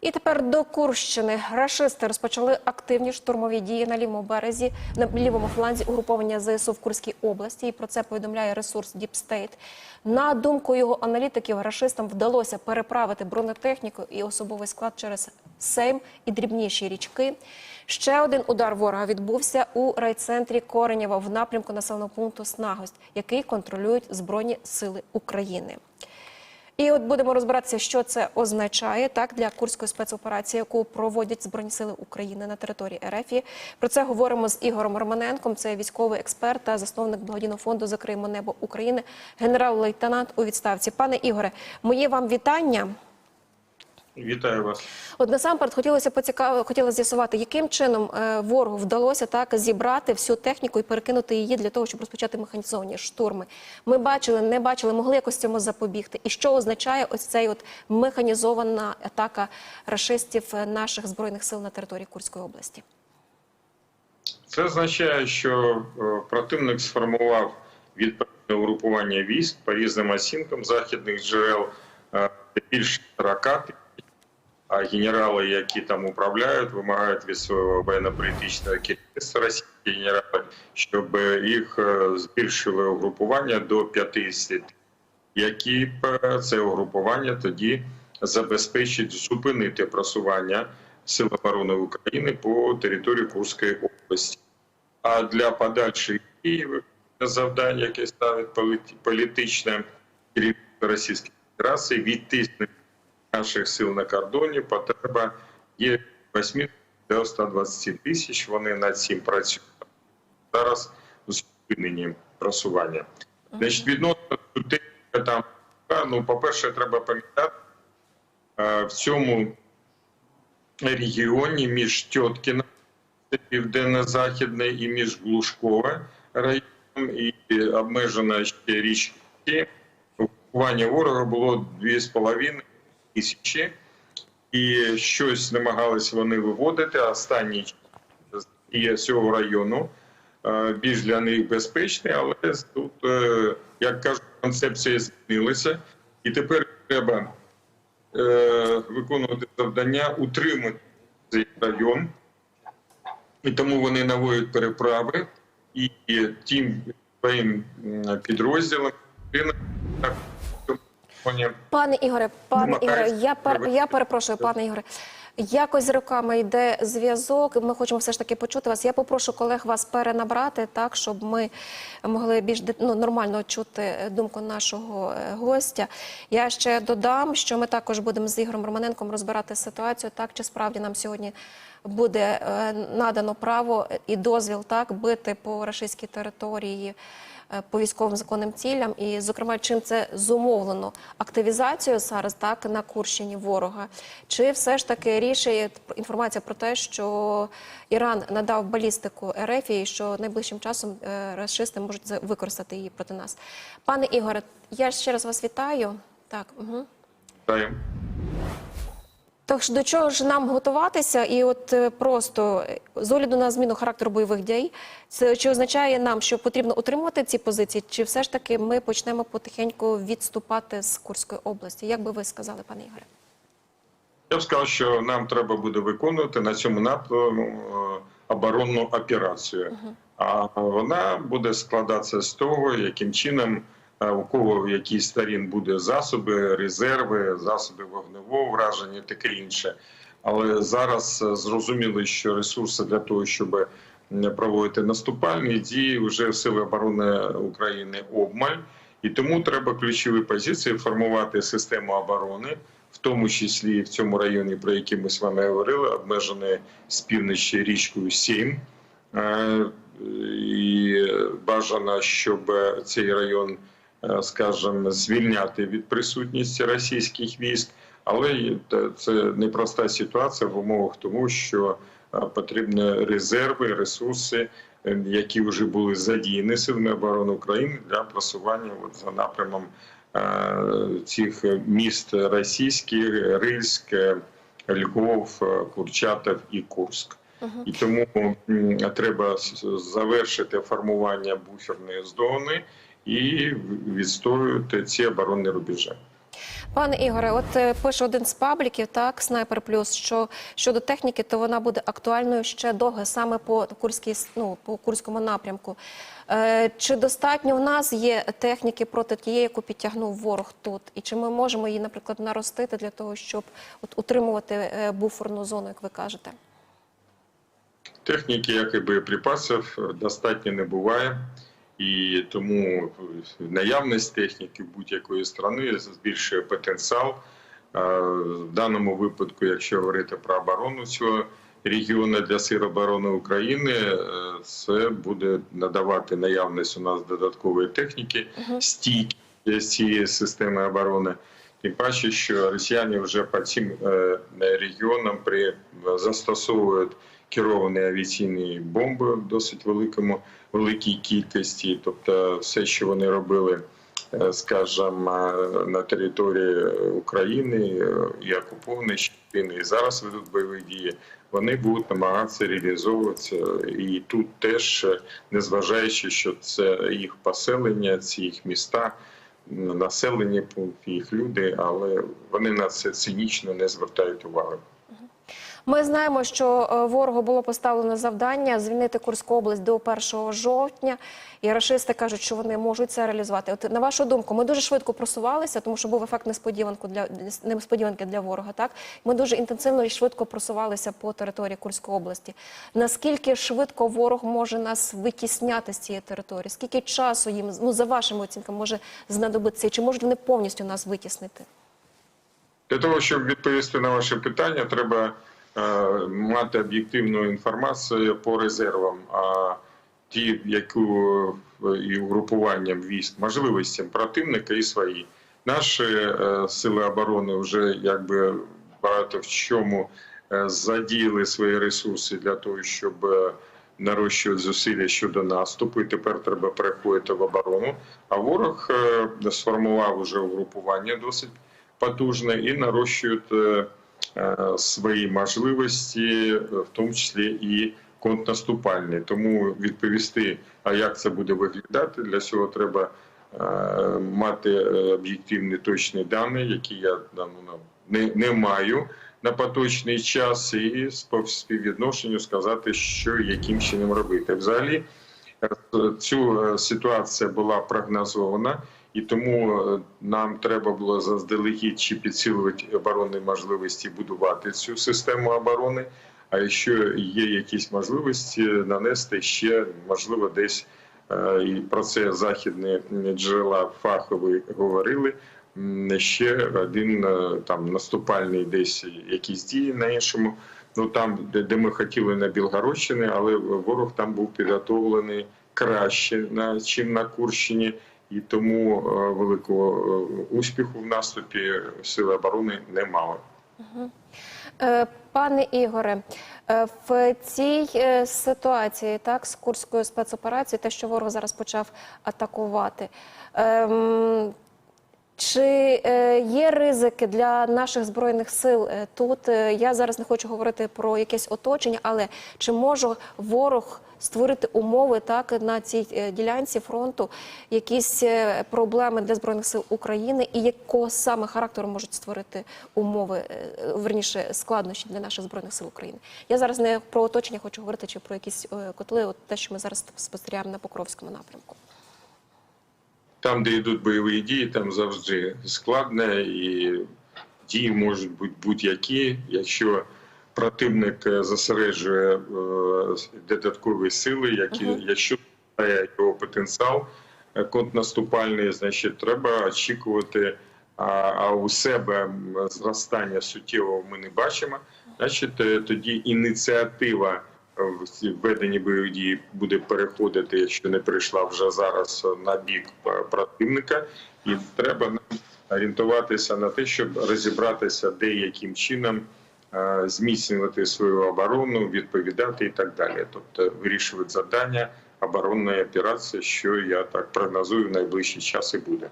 І тепер до Курщини. Рашисти розпочали активні штурмові дії на лівому березі, на лівому фланзі угруповання ЗСУ в Курській області. І про це повідомляє ресурс Deep State. На думку його аналітиків, рашистам вдалося переправити бронетехніку і особовий склад через Сейм і дрібніші річки. Ще один удар ворога відбувся у райцентрі Коренєва в напрямку населеного пункту Снагость, який контролюють Збройні Сили України. І от будемо розбиратися, що це означає так для курської спецоперації, яку проводять збройні сили України на території РФ. Про це говоримо з Ігорем Романенком. Це військовий експерт та засновник благодійного фонду Закриємо небо України, генерал-лейтенант у відставці. Пане Ігоре, моє вам вітання. Вітаю вас. От насамперед хотілося поцікаво, хотіла з'ясувати, яким чином е, ворогу вдалося так зібрати всю техніку і перекинути її для того, щоб розпочати механізовані штурми. Ми бачили, не бачили, могли якось цьому запобігти. І що означає ось цей от механізована атака рашистів е, наших збройних сил на території Курської області? Це означає, що е, противник сформував відповідне угрупування військ по різним оцінкам західних джерел більше 40 тисяч, а генерали, які там управляють, вимагають від свого воєнно-політичного керівництва російські генерали, щоб їх е, збільшили угрупування до 50 тисяч, які е, це угрупування тоді забезпечить зупинити просування Сил оборони України по території Курської області. А для подальших дій завдань, яке ставить політичне керівництво Російської Федерації, відтиснення наших сил на кордоні, потреба є 8 до 120 тисяч. Вони над цим працюють зараз у зупиненні просування. Значить, відносно людей, там, ну, по-перше, треба пам'ятати, е, в цьому регіоні між Тьоткіном, південно-західне, і між Глушкове районом, і обмежена ще річки. Окупування ворога було 2,5 тисячі, і щось намагались вони виводити. час є цього району е, більш для них безпечний, але тут, е, як кажуть, концепція змінилася, і тепер треба е, виконувати завдання утримати цей район, і тому вони наводять переправи. І тим своїм підрозділам вони Пане Ігоре, пане Ігоре, я пер, я перепрошую, пане Ігоре. Якось з роками йде зв'язок. Ми хочемо все ж таки почути вас. Я попрошу колег вас перенабрати так, щоб ми могли більш ну, нормально чути думку нашого е, гостя. Я ще додам, що ми також будемо з Ігорем Романенком розбирати ситуацію, так чи справді нам сьогодні буде е, надано право і дозвіл так бити по рашистській території е, по військовим законним цілям, і зокрема, чим це зумовлено активізацією зараз так на Курщині ворога, чи все ж таки рішення інформація про те, що Іран надав балістику РФ і що найближчим часом е, рашисти можуть використати її проти нас. Пане Ігоре, я ще раз вас вітаю. Так, угу. даємо. Тож до чого ж нам готуватися, і от е, просто е, з огляду на зміну характеру бойових дій, це чи означає нам, що потрібно утримувати ці позиції, чи все ж таки ми почнемо потихеньку відступати з Курської області? Як би ви сказали, пане Ігоре? Я б сказав, що нам треба буде виконувати на цьому напрямку е, оборонну операцію. А вона буде складатися з того, яким чином у кого в якій сторін буде засоби, резерви, засоби вогневого враження, таке інше. Але зараз е, зрозуміли, що ресурси для того, щоб м, проводити наступальні дії, вже Сили оборони України обмаль. І тому треба ключові позиції формувати систему оборони, в тому числі в цьому районі, про який ми з вами говорили, обмежений з півночі річкою Сім. Е, І бажано, щоб цей район, е, скажімо, звільняти від присутності російських військ. Але це непроста ситуація в умовах тому, що е, потрібні резерви, ресурси, е, які вже були задіяні силами оборони України для просування от за напрямом е, цих міст російських, Рильськ, Львов, Курчатов і Курськ. І тому треба завершити формування буферної зони і відстоювати ці оборонні рубежі. Пане Ігоре, от е, пише один з пабліків, так, Снайпер Плюс, що щодо техніки, то вона буде актуальною ще довго, саме по Курській, ну, по Курському напрямку. Е, чи достатньо в нас є техніки проти тієї, яку підтягнув ворог тут? І чи ми можемо її, наприклад, наростити для того, щоб от, утримувати е, буферну зону, як ви кажете? Техніки, як і боєприпасів, достатньо не буває. І тому наявність техніки будь-якої країни збільшує потенціал. Е, В даному випадку, якщо говорити про оборону цього регіону для Сил оборони України, е, це буде надавати наявність у нас додаткової техніки, стійки цієї системи оборони. Тим паче, що росіяни вже по цим е, регіонам при застосовують керовані авіаційні бомби в досить великому великій кількості. Тобто, все, що вони робили, е, скажімо, е, на території України е, і окупованої частини, і зараз ведуть бойові дії. Вони будуть намагатися реалізовуватися, і тут теж, е, незважаючи, що це їх поселення, ці їх міста, пункти, їх люди, але вони на це цинічно не звертають уваги. Ми знаємо, що е, ворогу було поставлено завдання звільнити Курську область до 1 жовтня. І рашисти кажуть, що вони можуть це реалізувати. От на вашу думку, ми дуже швидко просувалися, тому що був ефект несподіванку для несподіванки для ворога. Так ми дуже інтенсивно і швидко просувалися по території Курської області. Наскільки швидко ворог може нас витісняти з цієї території? Скільки часу їм ну за вашими оцінками може знадобитися? Чи можуть вони повністю нас витіснити? Для того, щоб відповісти на ваше питання, треба мати об'єктивну інформацію по резервам. А ті, яку е, і угрупуванням військ, можливостям противника і свої. Наші е, сили оборони вже якби багато в чому е, задіяли свої ресурси для того, щоб е, нарощувати зусилля щодо наступу. І тепер треба переходити в оборону. А ворог е, сформував уже угрупування досить потужне і нарощують е, е, свої можливості, е, в тому числі і контрнаступальні. Тому відповісти, а як це буде виглядати, для цього треба е, мати е, об'єктивні точні дані, які я ну, не, не маю на поточний час, і по співвідношенню сказати, що яким чином робити. Взагалі, е, цю е, ситуація була прогнозована. І тому е, нам треба було заздалегідь чи підсилювати оборонні можливості будувати цю систему оборони. А якщо є якісь можливості нанести ще, можливо, десь е, і про це західні джерела фахові говорили. Ще один е, там наступальний десь якісь дії на іншому. Ну там, де, де ми хотіли на Білгородщині, але ворог там був підготовлений краще на чим на Курщині і тому е, великого е, успіху в наступі сили оборони не мали. Е, Пане Ігоре, в цій ситуації, так, з курською спецоперацією, те, що ворог зараз почав атакувати, ем, чи е, є ризики для наших збройних сил е, тут? Е, Я зараз не хочу говорити про якесь оточення, але чи може ворог створити умови так на цій ділянці фронту, якісь проблеми для збройних сил України, і якого саме характеру можуть створити умови, верніше складнощі для наших збройних сил України? Я зараз не про оточення хочу говорити, чи про якісь котли, от те, що ми зараз спостерігаємо на Покровському напрямку. Там, де йдуть бойові дії, там завжди складно і дії можуть бути будь-які. Якщо противник е, зосереджує е, додаткові сили, які, Мгм. якщо має його потенціал е, контрнаступальний, значить треба очікувати. А, а у себе зростання суттєвого ми не бачимо. Значить, е, тоді ініціатива в ці веденні бойових дій буде переходити, якщо не прийшла вже зараз на бік противника, і треба нам орієнтуватися на те, щоб розібратися, де яким чином е, зміцнювати свою оборону, відповідати і так далі. Тобто вирішувати завдання оборонної операції, що я так прогнозую в найближчий час і буде.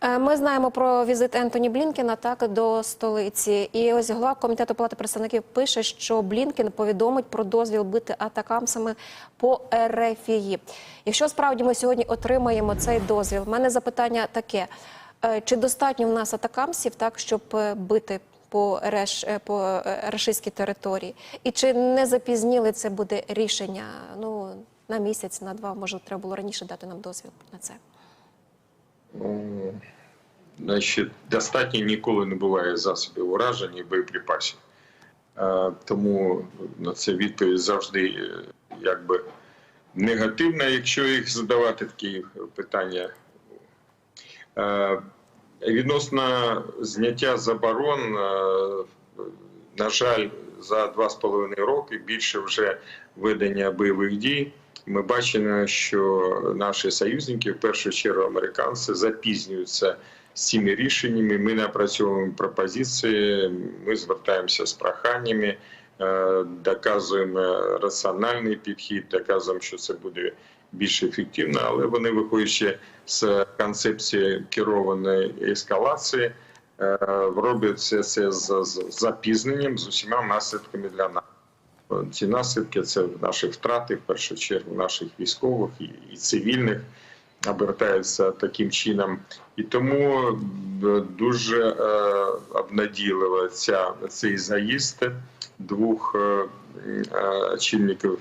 Е, Ми знаємо про візит Ентоні Блінкена так до столиці. І ось голова комітету палати представників пише, що Блінкен повідомить про дозвіл бити атакамсами по Ерефії. Якщо справді ми сьогодні отримаємо цей дозвіл, в мене запитання таке. Е, Чи достатньо в нас атакамсів, так, щоб е, бити по, реш, по рашистській території? І чи не запізніли це буде рішення ну, на місяць, на два, може, треба було раніше дати нам дозвіл на це? Ну, Значить, достатньо ніколи не буває засобів ураження і боєприпасів. Тому на це відповідь завжди е, якби негативна, якщо їх задавати такі питання. Відносно зняття заборон, на жаль, за два з половиною роки більше вже ведення бойових дій. Ми бачимо, що наші союзники, в першу чергу американці, запізнюються з цими рішеннями. Ми напрацьовуємо пропозиції, ми звертаємося з проханнями, е, доказуємо раціональний підхід, доказуємо, що це буде більш ефективно, але вони виходячи з концепції керованої ескалації, е, роблять це, це з, з запізненням з усіма наслідками для нас. Ці наслідки це наші втрати, в першу чергу наших військових і, цивільних обертаються таким чином. І тому е, дуже е, обнадійлива ця цей заїзд двох е, е, очільників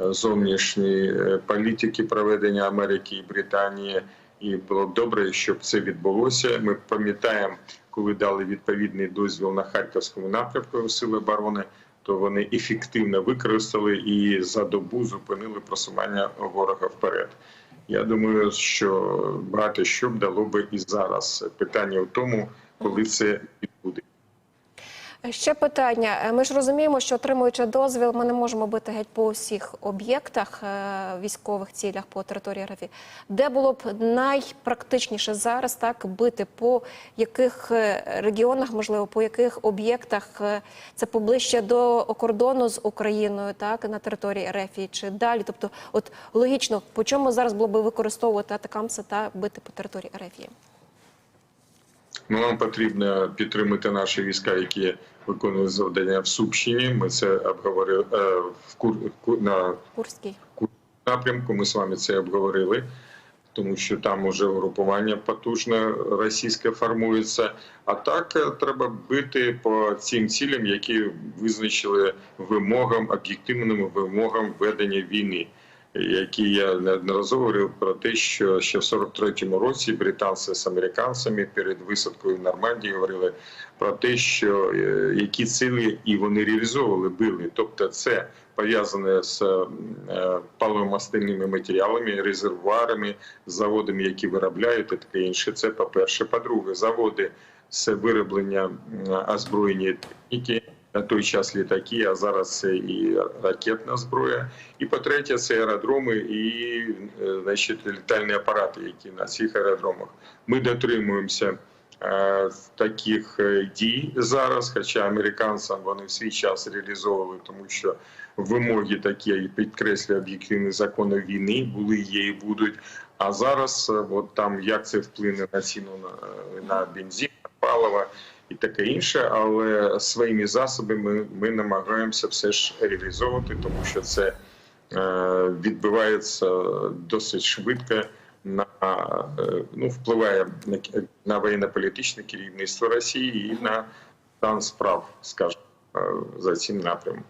зовнішньої е, політики проведення Америки і Британії. І було б добре, щоб це відбулося. Ми пам'ятаємо, коли дали відповідний дозвіл на харківському напрямку Сили оборони, то вони ефективно використали і за добу зупинили просування ворога вперед. Я думаю, що багато що б дало би і зараз. Питання в тому, коли це відбуде. Ще питання. Е, Ми ж розуміємо, що отримуючи дозвіл, ми не можемо бити геть по усіх об'єктах е, військових цілях по території РФ. Де було б найпрактичніше зараз так бити по яких е, регіонах, можливо, по яких об'єктах це поближче до кордону з Україною, так на території РФ чи далі? Тобто, от логічно, по чому зараз було би використовувати атакамси та бити по території РФ? Ну, нам потрібно підтримати наші війська, які виконують завдання в Сумщині. Ми це обговорили е, в Кур... На Курський. напрямку. Ми з вами це обговорили, тому що там уже угрупування потужне російське формується. А так е, треба бити по цим цілям, які визначили вимогам, об'єктивним вимогам ведення війни. Які я неодноразово говорив про те, що ще в 43-му році британці з американцями перед висадкою в Нормандії говорили про те, що е, які цілі і вони реалізовували били. Тобто, це пов'язане з е, паливомастильними матеріалами, резервуарами, заводами, які виробляють і таке інше. Це по перше. По-друге, заводи з вироблення озброєння техніки. На той час літаки, а зараз це і ракетна зброя. І по-третє, це аеродроми і е, значить, літальні апарати, які на цих аеродромах. Ми дотримуємося е, таких е, дій зараз, хоча американцям вони в свій час реалізовували, тому що вимоги такі і підкреслює об'єктивні закони війни були, є і будуть. А зараз, от там як це вплине на ціну на, на бензин, на паливо і таке інше, але своїми засобами ми намагаємося все ж реалізовувати, тому що це е, відбувається досить швидко на е, ну впливає на, на воєнно-політичне керівництво Росії і на стан справ, скажімо, е, за цим напрямом.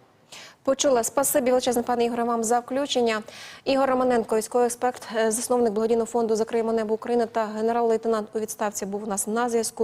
Почула. Спасибі величезне, пане Ігоре, вам за включення. Ігор Романенко, військовий експерт, засновник благодійного фонду «Закриємо небо України та генерал-лейтенант у відставці був у нас на зв'язку.